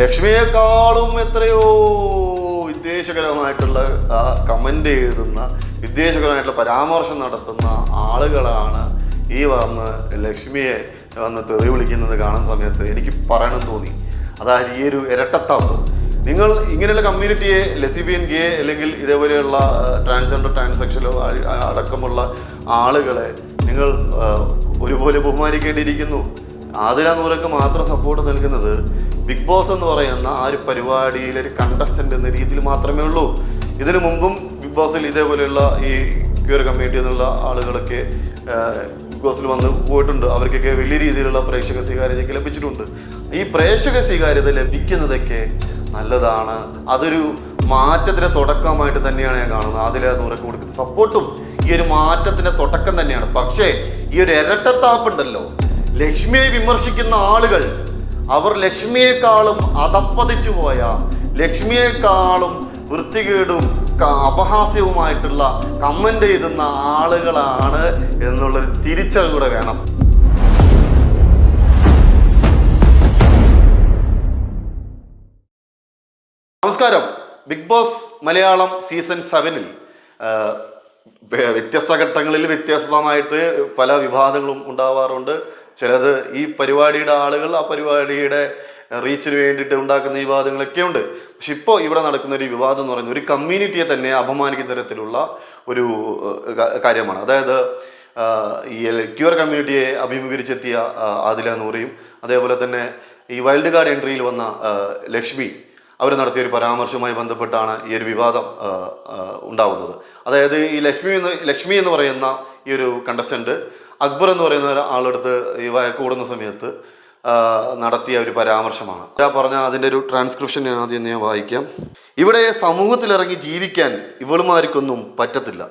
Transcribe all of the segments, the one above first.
ലക്ഷ്മിയെക്കാളും എത്രയോ വിദ്വേഷകരമായിട്ടുള്ള കമന്റ് എഴുതുന്ന വിദ്വേഷകരമായിട്ടുള്ള പരാമർശം നടത്തുന്ന ആളുകളാണ് ഈ വന്ന് ലക്ഷ്മിയെ വന്ന് തെറി വിളിക്കുന്നത് കാണുന്ന സമയത്ത് എനിക്ക് പറയണം തോന്നി. അതായത് ഈ ഒരു ഇരട്ടത്താപ്പ്. നിങ്ങൾ ഇങ്ങനെയുള്ള കമ്മ്യൂണിറ്റിയെ ലെസിബിയൻ ഗേ അല്ലെങ്കിൽ ഇതേപോലെയുള്ള ട്രാൻസ്ജെൻഡർ ട്രാൻസെക്ഷനോ അടക്കമുള്ള ആളുകളെ നിങ്ങൾ ഒരുപോലെ ബഹുമാനിക്കേണ്ടിയിരിക്കുന്നു. ആതിര നൂറക്ക് മാത്രം സപ്പോർട്ട് നൽകുന്നത് ബിഗ് ബോസ് എന്ന് പറയുന്ന ആ ഒരു പരിപാടിയിൽ ഒരു കണ്ടസ്റ്റന്റ് എന്ന രീതിയിൽ മാത്രമേ ഉള്ളൂ. ഇതിനു മുമ്പും ബിഗ് ബോസിൽ ഇതേപോലെയുള്ള ഈ ക്യൂർ കമ്മ്യൂണിറ്റി എന്നുള്ള ആളുകളൊക്കെ ബിഗ് ബോസിൽ വന്ന് പോയിട്ടുണ്ട്. അവർക്കൊക്കെ വലിയ രീതിയിലുള്ള പ്രേക്ഷക സ്വീകാര്യതയൊക്കെ ലഭിച്ചിട്ടുണ്ട്. ഈ പ്രേക്ഷക സ്വീകാര്യത ലഭിക്കുന്നതൊക്കെ നല്ലതാണ്. അതൊരു മാറ്റത്തിന് തുടക്കമായിട്ട് തന്നെയാണ് ഞാൻ കാണുന്നത്. അതിലെ നൂറൊക്കെ കൊടുക്കുന്ന സപ്പോർട്ടും ഈ ഒരു മാറ്റത്തിന്റെ തുടക്കം തന്നെയാണ്. പക്ഷേ ഈ ഒരു ഇരട്ടത്താപ്പുണ്ടല്ലോ. ലക്ഷ്മിയെ വിമർശിക്കുന്ന ആളുകൾ അവർ ലക്ഷ്മിയെക്കാളും അതപ്പതിച്ചു പോയ ലക്ഷ്മിയെക്കാളും വൃത്തികേടും അപഹാസ്യവുമായിട്ടുള്ള കമന്റ് എഴുതുന്ന ആളുകളാണ് എന്നുള്ളൊരു തിരിച്ചറിവ് വേണം. നമസ്കാരം. ബിഗ് ബോസ് മലയാളം സീസൺ സെവനിൽ വ്യത്യസ്ത ഘട്ടങ്ങളിൽ വ്യത്യസ്തമായിട്ട് പല വിവാദങ്ങളും ഉണ്ടാവാറുണ്ട്. ചിലത് ഈ പരിപാടിയുടെ ആളുകൾ ആ പരിപാടിയുടെ റീച്ചിന് വേണ്ടിയിട്ട് ഉണ്ടാക്കുന്ന വിവാദങ്ങളൊക്കെ ഉണ്ട്. പക്ഷെ ഇപ്പോൾ ഇവിടെ നടക്കുന്ന ഒരു വിവാദം എന്ന് പറയുന്നത് ഒരു കമ്മ്യൂണിറ്റിയെ തന്നെ അപമാനിക്കുന്ന തരത്തിലുള്ള ഒരു കാര്യമാണ്. അതായത് ഈ ക്യൂർ കമ്മ്യൂണിറ്റിയെ അഭിമുഖീകരിച്ചെത്തിയ ആദില നൂറിയും അതേപോലെ തന്നെ ഈ വൈൽഡ് കാർഡ് എൻട്രിയിൽ വന്ന ലക്ഷ്മി അവർ നടത്തിയ ഒരു പരാമർശവുമായി ബന്ധപ്പെട്ടാണ് ഈ ഒരു വിവാദം ഉണ്ടാവുന്നത്. അതായത് ഈ ലക്ഷ്മി എന്ന് ലക്ഷ്മി എന്ന് പറയുന്ന ഈ ഒരു കണ്ടസ്റ്റന്റ് അക്ബർ എന്ന് പറയുന്ന ഒരാളെടുത്ത് ഈ വഴക്ക് കൂടുന്ന സമയത്ത് നടത്തിയ ഒരു പരാമർശമാണ്. പറഞ്ഞ അതിന്റെ ഒരു ട്രാൻസ്ക്രിപ്ഷൻ ഞാൻ ആദ്യം ഞാൻ വായിക്കാം. ഇവിടെ സമൂഹത്തിലിറങ്ങി ജീവിക്കാൻ ഇവളുമാർക്കൊന്നും പറ്റത്തില്ല.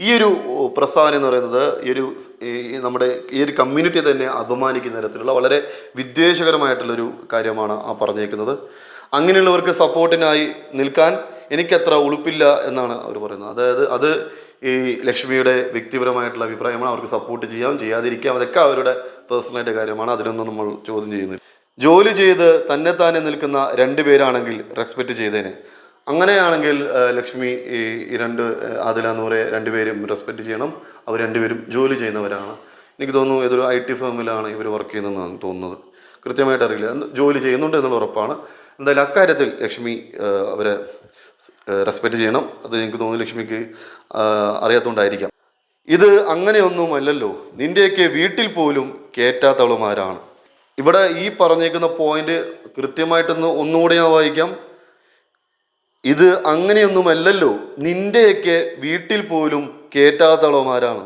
ഈ ഒരു പ്രസ്താവന എന്ന് പറയുന്നത് ഈ ഒരു നമ്മുടെ ഈ ഒരു കമ്മ്യൂണിറ്റി തന്നെ അപമാനിക്കുന്ന തരത്തിലുള്ള വളരെ വിദ്വേഷകരമായിട്ടുള്ളൊരു കാര്യമാണ് ആ പറഞ്ഞേക്കുന്നത്. അങ്ങനെയുള്ളവർക്ക് സപ്പോർട്ടിനായി നിൽക്കാൻ എനിക്കത്ര ഉളുപ്പില്ല എന്നാണ് അവർ പറയുന്നത്. അതായത് അത് ഈ ലക്ഷ്മിയുടെ വ്യക്തിപരമായിട്ടുള്ള അഭിപ്രായമാണ് അവർക്ക് സപ്പോർട്ട് ചെയ്യാം ചെയ്യാതിരിക്കാം. അതൊക്കെ അവരുടെ പേഴ്സണലായിട്ട് കാര്യമാണ്. അതിനൊന്നും നമ്മൾ ചോദ്യം ചെയ്യുന്നില്ല. ജോലി ചെയ്ത് തന്നെ തന്നെത്താനെ നിൽക്കുന്ന രണ്ട് പേരാണെങ്കിൽ റെസ്പെക്റ്റ് ചെയ്തേനെ. അങ്ങനെയാണെങ്കിൽ ലക്ഷ്മി ഈ രണ്ട് ആദില നൂറെ രണ്ടുപേരും റെസ്പെക്റ്റ് ചെയ്യണം. അവർ രണ്ടുപേരും ജോലി ചെയ്യുന്നവരാണ്. എനിക്ക് തോന്നുന്നു ഏതൊരു ഐ ടി ഫേമിലാണ് ഇവർ വർക്ക് ചെയ്യുന്നതെന്നാണ് തോന്നുന്നത്. കൃത്യമായിട്ട് അറിയില്ല. ജോലി ചെയ്യുന്നുണ്ട് എന്നുള്ള ഉറപ്പാണ്. എന്തായാലും അക്കാര്യത്തിൽ ലക്ഷ്മി അവരെ റെസ്പെക്റ്റ് ചെയ്യണം. അത് എനിക്ക് തോന്നുന്നു ലക്ഷ്മിക്ക് അറിയാത്തതുകൊണ്ടായിരിക്കാം ഇത് അങ്ങനെയൊന്നും അല്ലല്ലോ. നിന്റെയൊക്കെ വീട്ടിൽ പോലും കേറ്റാത്തവളുമാരാണ്. ഇവിടെ ഈ പറഞ്ഞേക്കുന്ന പോയിന്റ് കൃത്യമായിട്ടൊന്ന് ഒന്നുകൂടെ ഞാൻ വായിക്കാം. ഇത് അങ്ങനെയൊന്നുമല്ലല്ലോ നിന്റെയൊക്കെ വീട്ടിൽ പോലും കേറ്റാത്തവളുമാരാണ്.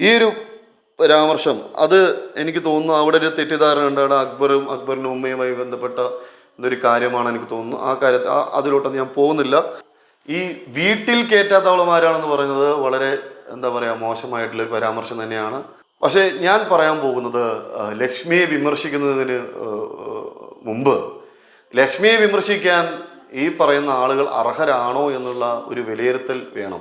ഈ ഒരു പരാമർശം അത് എനിക്ക് തോന്നുന്നു അവിടെ ഒരു തെറ്റിദ്ധാരണ ഉണ്ടാണ്. അക്ബറും അക്ബറിന്റെ ഉമ്മയുമായി ബന്ധപ്പെട്ട ഇതൊരു കാര്യമാണ് എനിക്ക് തോന്നുന്നു. ആ കാര്യത്തിൽ അതിലോട്ടൊന്നും ഞാൻ പോകുന്നില്ല. ഈ വീട്ടിൽ കയറ്റാത്തവളമാരാണെന്ന് പറയുന്നത് വളരെ എന്താ പറയുക മോശമായിട്ടുള്ള പരാമർശം തന്നെയാണ്. പക്ഷേ ഞാൻ പറയാൻ പോകുന്നത് ലക്ഷ്മിയെ വിമർശിക്കുന്നതിന് മുമ്പ് ലക്ഷ്മിയെ വിമർശിക്കാൻ ഈ പറയുന്ന ആളുകൾ അർഹരാണോ എന്നുള്ള ഒരു വിലയിരുത്തൽ വേണം.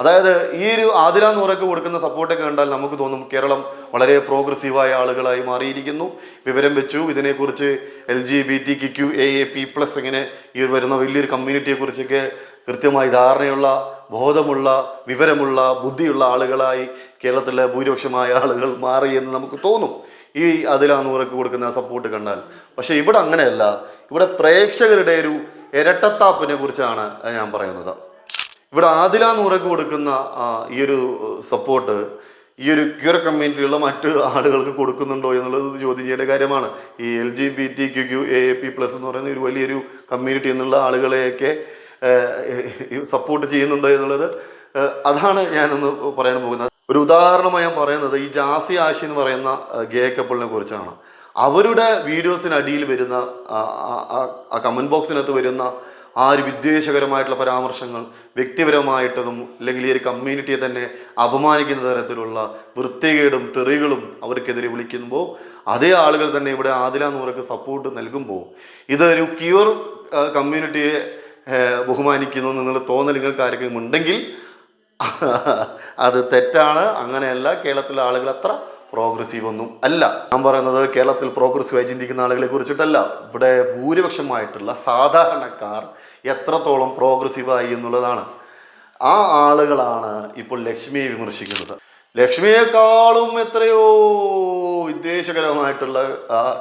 അതായത് ഈ ഒരു ആതിര കൊടുക്കുന്ന സപ്പോർട്ടൊക്കെ കണ്ടാൽ നമുക്ക് തോന്നും കേരളം വളരെ പ്രോഗ്രസീവായ ആളുകളായി മാറിയിരിക്കുന്നു. വിവരം വെച്ചു. ഇതിനെക്കുറിച്ച് L G B T Q A A P plus ഇങ്ങനെ ഈ വരുന്ന വലിയൊരു കമ്മ്യൂണിറ്റിയെക്കുറിച്ചൊക്കെ കൃത്യമായി ധാരണയുള്ള ബോധമുള്ള വിവരമുള്ള ബുദ്ധിയുള്ള ആളുകളായി കേരളത്തിലെ ഭൂരിപക്ഷമായ ആളുകൾ മാറി എന്ന് നമുക്ക് തോന്നും. ഈ അതിലാ നൂറക്ക് കൊടുക്കുന്ന സപ്പോർട്ട് കണ്ടാൽ. പക്ഷേ ഇവിടെ അങ്ങനെയല്ല. ഇവിടെ പ്രേക്ഷകരുടെ ഒരു ഇരട്ടത്താപ്പിനെ കുറിച്ചാണ് ഞാൻ പറയുന്നത്. ഇവിടെ ആദില നൂറക്ക് കൊടുക്കുന്ന ഈ ഒരു സപ്പോർട്ട് ഈ ഒരു ക്യൂർ കമ്മ്യൂണിറ്റിയുള്ള മറ്റ് ആളുകൾക്ക് കൊടുക്കുന്നുണ്ടോ എന്നുള്ളത് ചോദ്യം ചെയ്യേണ്ട കാര്യമാണ്. ഈ L G B T Q Q A P plus എന്ന് പറയുന്ന ഒരു വലിയൊരു കമ്മ്യൂണിറ്റി എന്നുള്ള ആളുകളെയൊക്കെ സപ്പോർട്ട് ചെയ്യുന്നുണ്ടോ എന്നുള്ളത് അതാണ് ഞാനൊന്ന് പറയാൻ പോകുന്നത്. ഒരു ഉദാഹരണമായി ഞാൻ പറയുന്നത് ഈ ജാസി ആശി എന്ന് പറയുന്ന ഗേ കപ്പിളിനെ കുറിച്ചാണ്. അവരുടെ വീഡിയോസിനടിയിൽ വരുന്ന ആ- കമന്റ് ബോക്സിനകത്ത് വരുന്ന ആ ഒരു വിദ്വേഷകരമായിട്ടുള്ള പരാമർശങ്ങൾ വ്യക്തിപരമായിട്ടതും അല്ലെങ്കിൽ ഈ ഒരു കമ്മ്യൂണിറ്റിയെ തന്നെ അപമാനിക്കുന്ന തരത്തിലുള്ള വൃത്തികേടും തെറികളും അവർക്കെതിരെ വിളിക്കുമ്പോൾ അതേ ആളുകൾ തന്നെ ഇവിടെ ആദില നൂറക്ക് സപ്പോർട്ട് നൽകുമ്പോൾ ഇതൊരു ക്യൂർ കമ്മ്യൂണിറ്റിയെ ബഹുമാനിക്കുന്നു എന്നുള്ള തോന്നൽ നിങ്ങൾക്ക് ആരെങ്കിലും ഉണ്ടെങ്കിൽ അത് തെറ്റാണ്. അങ്ങനെയല്ല കേരളത്തിലെ ആളുകൾ അത്ര പ്രോഗ്രസീവ് ഒന്നും അല്ല. ഞാൻ പറയുന്നത് കേരളത്തിൽ പ്രോഗ്രസീവായി ചിന്തിക്കുന്ന ആളുകളെ കുറിച്ചിട്ടല്ല. ഇവിടെ ഭൂരിപക്ഷമായിട്ടുള്ള സാധാരണക്കാർ എത്രത്തോളം പ്രോഗ്രസീവായി എന്നുള്ളതാണ്. ആ ആളുകളാണ് ഇപ്പോൾ ലക്ഷ്മിയെ വിമർശിക്കുന്നത്. ലക്ഷ്മിയെക്കാളും എത്രയോ വിദ്വേഷകരമായിട്ടുള്ള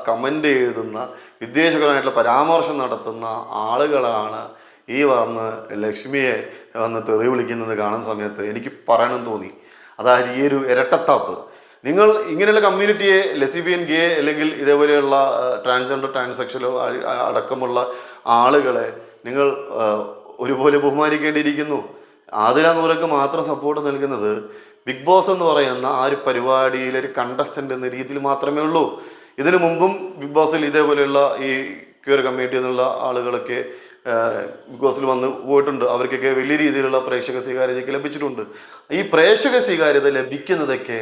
കമന്റ് എഴുതുന്ന വിദ്വേഷകരമായിട്ടുള്ള പരാമർശം നടത്തുന്ന ആളുകളാണ് ഈ വന്ന് ലക്ഷ്മിയെ വന്ന് തെറി വിളിക്കുന്നത് കാണുന്ന സമയത്ത് എനിക്ക് പറയണം തോന്നി. അതായത് ഈ ഒരു ഇരട്ടത്താപ്പ്. നിങ്ങൾ ഇങ്ങനെയുള്ള കമ്മ്യൂണിറ്റിയെ ലെസിബിയൻ ഗേ അല്ലെങ്കിൽ ഇതേപോലെയുള്ള ട്രാൻസ്ജെൻഡർ ട്രാൻസെക്ഷലോ അടക്കമുള്ള ആളുകളെ നിങ്ങൾ ഒരുപോലെ ബഹുമാനിക്കേണ്ടിയിരിക്കുന്നു. ആതിര നൂറക്ക് മാത്രം സപ്പോർട്ട് നൽകുന്നത് ബിഗ് ബോസ് എന്ന് പറയുന്ന ആ ഒരു പരിപാടിയിലെ ഒരു കണ്ടസ്റ്റന്റ് എന്ന രീതിയിൽ മാത്രമേ ഉള്ളൂ. ഇതിനു മുമ്പും ബിഗ് ബോസിൽ ഇതേപോലെയുള്ള ഈ ക്യൂർ കമ്മ്യൂണിറ്റി എന്നുള്ള ആളുകളൊക്കെ ബിഗ് ബോസിൽ വന്ന് പോയിട്ടുണ്ട്. അവർക്കൊക്കെ വലിയ രീതിയിലുള്ള പ്രേക്ഷക സ്വീകാര്യതയൊക്കെ ലഭിച്ചിട്ടുണ്ട്. ഈ പ്രേക്ഷക സ്വീകാര്യത ലഭിക്കുന്നതൊക്കെ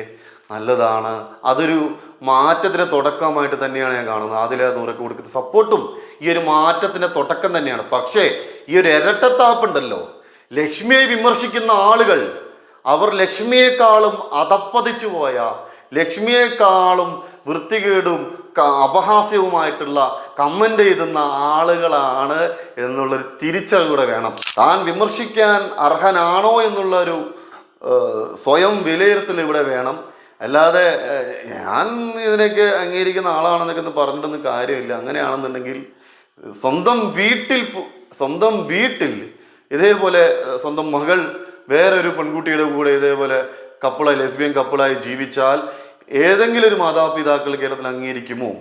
നല്ലതാണ്. അതൊരു മാറ്റത്തിന് തുടക്കമായിട്ട് തന്നെയാണ് ഞാൻ കാണുന്നത്. അതിലെ നൂറൊക്കെ കൊടുക്കുന്ന സപ്പോർട്ടും ഈ ഒരു മാറ്റത്തിന്റെ തുടക്കം തന്നെയാണ്. പക്ഷേ ഈ ഒരു ഇരട്ടത്താപ്പുണ്ടല്ലോ. ലക്ഷ്മിയെ വിമർശിക്കുന്ന ആളുകൾ അവർ ലക്ഷ്മിയെക്കാളും അതപ്പതിച്ചു പോയ ലക്ഷ്മിയെക്കാളും വൃത്തികേടും അപഹാസ്യവുമായിട്ടുള്ള കമന്റ് എഴുതുന്ന ആളുകളാണ് എന്നുള്ളൊരു തിരിച്ചറിവ് വേണം. താൻ വിമർശിക്കാൻ അർഹനാണോ എന്നുള്ളൊരു സ്വയം വിലയിരുത്തൽ ഇവിടെ വേണം. അല്ലാതെ ഞാൻ ഇതിനൊക്കെ അംഗീകരിക്കുന്ന ആളാണെന്നൊക്കെ ഒന്ന് പറഞ്ഞിട്ടൊന്നും കാര്യമില്ല. അങ്ങനെയാണെന്നുണ്ടെങ്കിൽ സ്വന്തം വീട്ടിൽ സ്വന്തം വീട്ടിൽ ഇതേപോലെ സ്വന്തം മകൾ വേറൊരു പെൺകുട്ടിയുടെ കൂടെ ഇതേപോലെ കപ്പിളായി ലെസ്ബിയൻ കപ്പിളായി ജീവിച്ചാൽ ഏതെങ്കിലും ഒരു മാതാപിതാക്കൾ കേരളത്തിൽ അംഗീകരിക്കുമോ?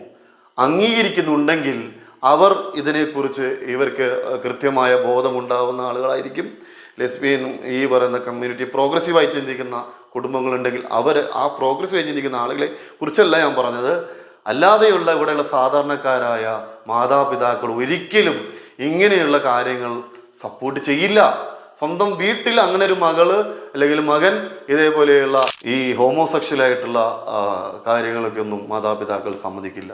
അംഗീകരിക്കുന്നുണ്ടെങ്കിൽ അവർ ഇതിനെക്കുറിച്ച് ഇവർക്ക് കൃത്യമായ ബോധമുണ്ടാവുന്ന ആളുകളായിരിക്കും. ലെസ്ബിയൻ ഈ പറയുന്ന കമ്മ്യൂണിറ്റി പ്രോഗ്രസീവായി ചിന്തിക്കുന്ന കുടുംബങ്ങളുണ്ടെങ്കിൽ അവർ ആ പ്രോഗ്രസ് കഴിഞ്ഞ് നിൽക്കുന്ന ആളുകളെ കുറിച്ചല്ല ഞാൻ പറഞ്ഞത്. അല്ലാതെയുള്ള ഇവിടെയുള്ള സാധാരണക്കാരായ മാതാപിതാക്കൾ ഒരിക്കലും ഇങ്ങനെയുള്ള കാര്യങ്ങൾ സപ്പോർട്ട് ചെയ്യില്ല. സ്വന്തം വീട്ടിൽ അങ്ങനെ ഒരു മകൾ അല്ലെങ്കിൽ മകൻ ഇതേപോലെയുള്ള ഈ ആ, കാര്യങ്ങളൊക്കെ ഒന്നും മാതാപിതാക്കൾ സമ്മതിക്കില്ല.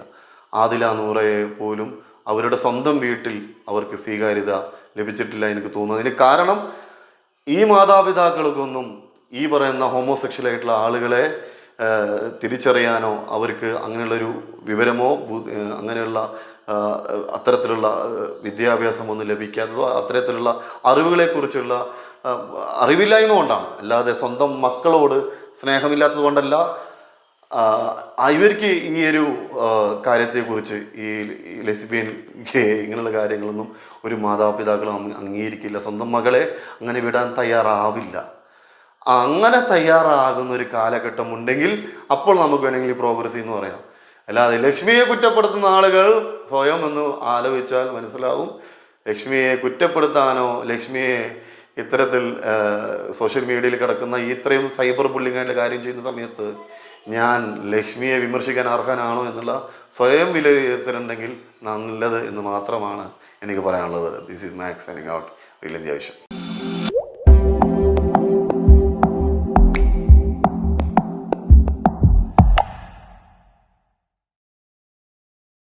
ആദില നൂറയെ പോലും അവരുടെ സ്വന്തം വീട്ടിൽ അവർക്ക് സ്വീകാര്യത ലഭിച്ചിട്ടില്ല എനിക്ക് തോന്നുന്നു. അതിന് കാരണം ഈ മാതാപിതാക്കൾക്കൊന്നും ഈ പറയുന്ന ഹോമോസെക്ഷൽ ആയിട്ടുള്ള ആളുകളെ തിരിച്ചറിയാനോ അവർക്ക് അങ്ങനെയുള്ളൊരു വിവരമോ അങ്ങനെയുള്ള അത്തരത്തിലുള്ള വിദ്യാഭ്യാസം ഒന്നും ലഭിക്കാത്തതോ അത്തരത്തിലുള്ള അറിവുകളെക്കുറിച്ചുള്ള അറിവില്ലായ്മ കൊണ്ടാണ്. അല്ലാതെ സ്വന്തം മക്കളോട് സ്നേഹമില്ലാത്തത് കൊണ്ടല്ല ഇവർക്ക് ഈ ഒരു കാര്യത്തെക്കുറിച്ച് ഈ ലെസ്ബിയൻ ഗേ ഇങ്ങനെയുള്ള കാര്യങ്ങളൊന്നും ഒരു മാതാപിതാക്കളും അംഗീകരിക്കില്ല. സ്വന്തം മകളെ അങ്ങനെ വിടാൻ തയ്യാറാവില്ല. അങ്ങനെ തയ്യാറാകുന്ന ഒരു കാലഘട്ടം ഉണ്ടെങ്കിൽ അപ്പോൾ നമുക്ക് വേണമെങ്കിൽ പ്രോഗ്രസി എന്ന് പറയാം. അല്ലാതെ ലക്ഷ്മിയെ കുറ്റപ്പെടുത്തുന്ന ആളുകൾ സ്വയം ഒന്ന് ആലോചിച്ചാൽ മനസ്സിലാവും. ലക്ഷ്മിയെ കുറ്റപ്പെടുത്താനോ ലക്ഷ്മിയെ ഇത്തരത്തിൽ സോഷ്യൽ മീഡിയയിൽ കിടക്കുന്ന ഇത്രയും സൈബർ ബുള്ളിംഗ് ആയിട്ട് കാര്യം ചെയ്യുന്ന സമയത്ത് ഞാൻ ലക്ഷ്മിയെ വിമർശിക്കാൻ അർഹനാണോ എന്നുള്ള സ്വയം വിലയിരുത്തലുണ്ടെങ്കിൽ നല്ലത് എന്ന് മാത്രമാണ് എനിക്ക് പറയാനുള്ളത്. This is Max signing out India Vision